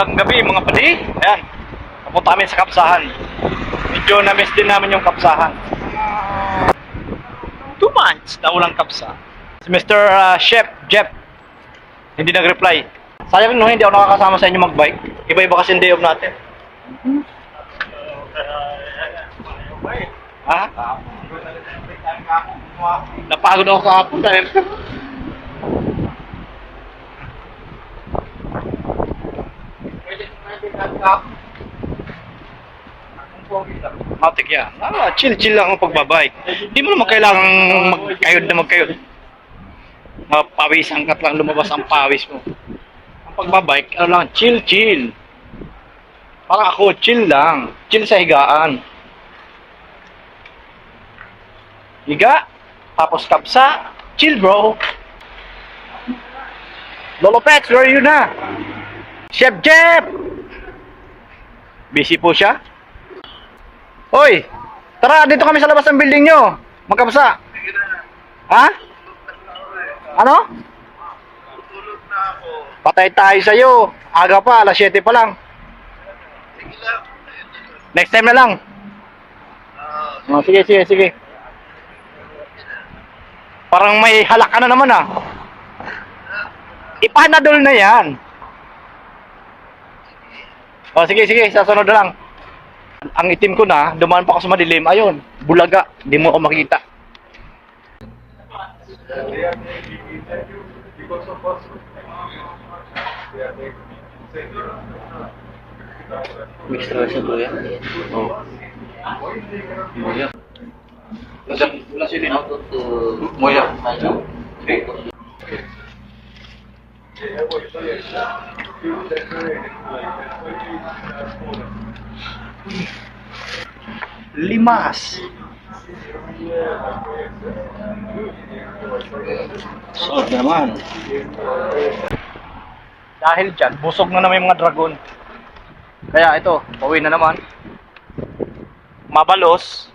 Magandang gabi mga padi. Ayan. Napunta kami sa kapsahan. Medyo na-miss din namin yung kapsahan. Two months na walang kapsa. Si Mr. uh, Chef, Jeff, hindi nag-reply. Sayang no, hindi ako nakakasama sa inyo mag-bike. Iba-iba kasi yung day off natin. Ha? Napagod ako kahapon dahil Matik yan. Ah, chill-chill lang ang pagbabike. Hindi mo naman kailangan magkayod na magkayod. Mapawisan ka lang lumabas ang pawis mo. Ang pagbabike, ano lang, chill-chill. Parang ako, chill lang. Chill sa higaan. Higa, tapos kapsa, chill bro. Lolo Pets, where are you na? Chef Jeff! Busy po siya? Hoy! Tara, dito kami sa labas ng building nyo. Magkapsa. Ha? Ano? Patay tayo sa'yo. Aga pa, alas 7 pa lang. Next time na lang. Oh, sige, sige, sige. Parang may halak ka na naman ah. Ipanadol na yan. Oh, sige, sige, sasunod na lang. Ang itim ko na, dumaan pa ako sa madilim. Ayun, bulaga. Hindi mo ako makita. Mix na siya tuya. Oh. Moya. Wala, sila no? Moya. Limas. So naman. Dahil dyan, busog na naman yung mga dragon. Kaya ito, pauwi na naman. Mabalos.